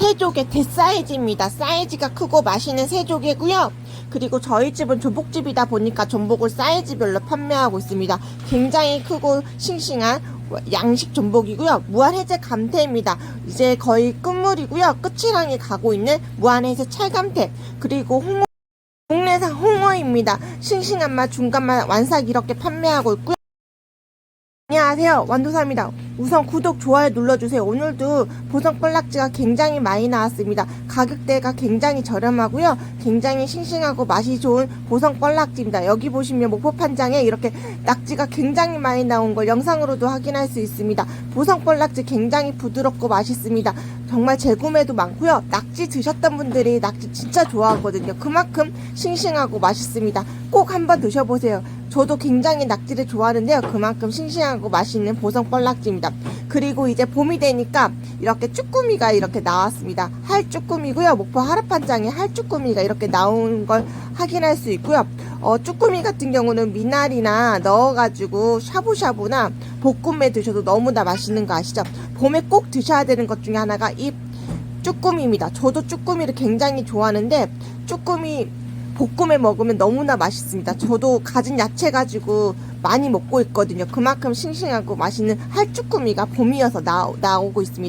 새조개 대사이즈입니다. 사이즈가 크고 맛있는 새조개고요. 그리고 저희 집은 전복집이다 보니까 전복을 사이즈별로 판매하고 있습니다. 굉장히 크고 싱싱한 양식 전복이고요. 무한해제 감태입니다. 이제 거의 끝물이고요. 끝이랑이 가고 있는 무한해제 찰감태. 그리고 홍어, 국내산 홍어입니다. 싱싱한 맛, 중간 맛, 완삭 이렇게 판매하고 있고요. 안녕하세요. 완도사입니다. 우선 구독, 좋아요 눌러주세요. 오늘도 보성벌락지가 굉장히 많이 나왔습니다. 가격대가 굉장히 저렴하고요. 굉장히 싱싱하고 맛이 좋은 보성벌락지입니다. 여기 보시면 목포 판장에 이렇게 낙지가 굉장히 많이 나온 걸 영상으로도 확인할 수 있습니다. 보성벌락지 굉장히 부드럽고 맛있습니다. 정말 재구매도 많고요. 낙지 드셨던 분들이 낙지 진짜 좋아하거든요. 그만큼 싱싱하고 맛있습니다. 꼭 한번 드셔보세요. 저도 굉장히 낙지를 좋아하는데요. 그만큼 싱싱하고 맛있는 보성뻘락지입니다. 그리고 이제 봄이 되니까 이렇게 쭈꾸미가 이렇게 나왔습니다. 할쭈꾸미고요. 목포 하루판장에 할쭈꾸미가 이렇게 나온 걸 확인할 수 있고요. 어, 쭈꾸미 같은 경우는 미나리나 넣어가지고 샤브샤브나 볶음에 드셔도 너무나 맛있는 거 아시죠? 봄에 꼭 드셔야 되는 것 중에 하나가 이 쭈꾸미입니다. 저도 쭈꾸미를 굉장히 좋아하는데 쭈꾸미 볶음에 먹으면 너무나 맛있습니다. 저도 가진 야채 가지고 많이 먹고 있거든요. 그만큼 싱싱하고 맛있는 할쭈꾸미가 봄이어서 나, 나오고 있습니다.